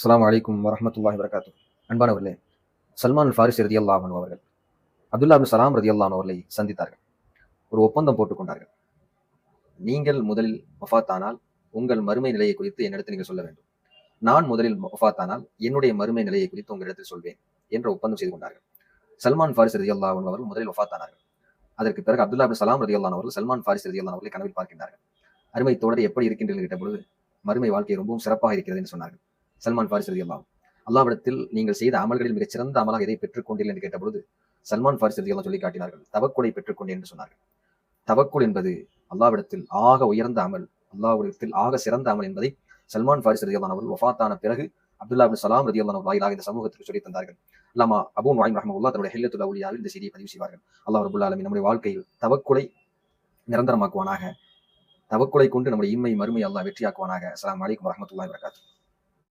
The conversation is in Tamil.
அஸ்லாம் வலைக்கும் வரஹ்மத்துல்லாஹி வரகாத்து அன்பானவர்களே சல்மான் ஃபாரிஸ் ரதி அல்லாஹன் அவர்கள் அப்துல்லா அபின் சலாம் ரதி அல்லான் அவர்களை சந்தித்தார்கள். ஒரு ஒப்பந்தம் போட்டுக்கொண்டார்கள் நீங்கள் முதலில் வஃபாத்தானால் உங்கள் மறுமை நிலையை குறித்து என்னிடத்தில் நீங்கள் சொல்ல வேண்டும். நான் முதலில் வஃபாத்தானால் என்னுடைய மறுமை நிலையை குறித்து உங்களிடத்தில் சொல்வேன் என்ற ஒப்பந்தம் செய்து கொண்டார்கள். சல்மான் ஃபாரிஸ் ரதி அல்லாஹன் அவர்கள் முதலில் வஃபாத்தானார்கள் அதற்கு பிறகு அப்துல்லா அபின் சலாம் ரதி அல்லான் அவர்கள் சல்மான் ஃபாரிஸ் ரதி அல்லான் அவர்களை கனவில் பார்க்கின்றார்கள். அருமை தோழர் எப்படி இருக்கின்றீர்கள் கேட்ட பொழுது மறுமை வாழ்க்கை ரொம்பவும் சிறப்பாக இருக்கிறது என்று சொன்னார்கள். சல்மான் ஃபாரிஸ் ரதி அல்லாம் அல்லாவிடத்தில் நீங்கள் செய்த அமல்களில் மிகச் சிறந்த அமலாக எதை பெற்றுக்கொண்டீர்கள் என்று கேட்டபொழுது சல்மான் ஃபாரிஸ் ரதி அல்லாம் சொல்லி காட்டினார்கள் தவக்குலை பெற்றுக்கொண்டேன் என்று சொன்னார்கள். தவக்குள் என்பது அல்லாவிடத்தில் ஆக உயர்ந்த அமல் அல்லாவிடத்தில் ஆக சிறந்த அமல் என்பதை சல்மான் ஃபாரிஸ் ரதி அல்லான் அவர்கள் வஃபாத்தான பிறகு அப்துல்லா சலாம் ரதி அல்லான் வாயிலாக இந்த சமூகத்திற்கு சொல்லி தந்தார்கள். அல்லாமா அபூன் வாயின் ரஹமுல்லா தன்னுடைய ஹில்லத்துல் அவுலியாவில் இந்த செய்தியை பதிவு செய்வார்கள். அல்லாஹ் ரபுல்லா அலமி நம்முடைய வாழ்க்கையில் தவக்குலை நிரந்தரமாக்குவானாக தவக்குலை கொண்டு நம்முடைய இம்மை மறுமை அல்லாஹ் வெற்றியாக்குவானாக. அஸ்லாம் வலைக்கம் வரஹ்மத்துல்லாஹி வரகாத்து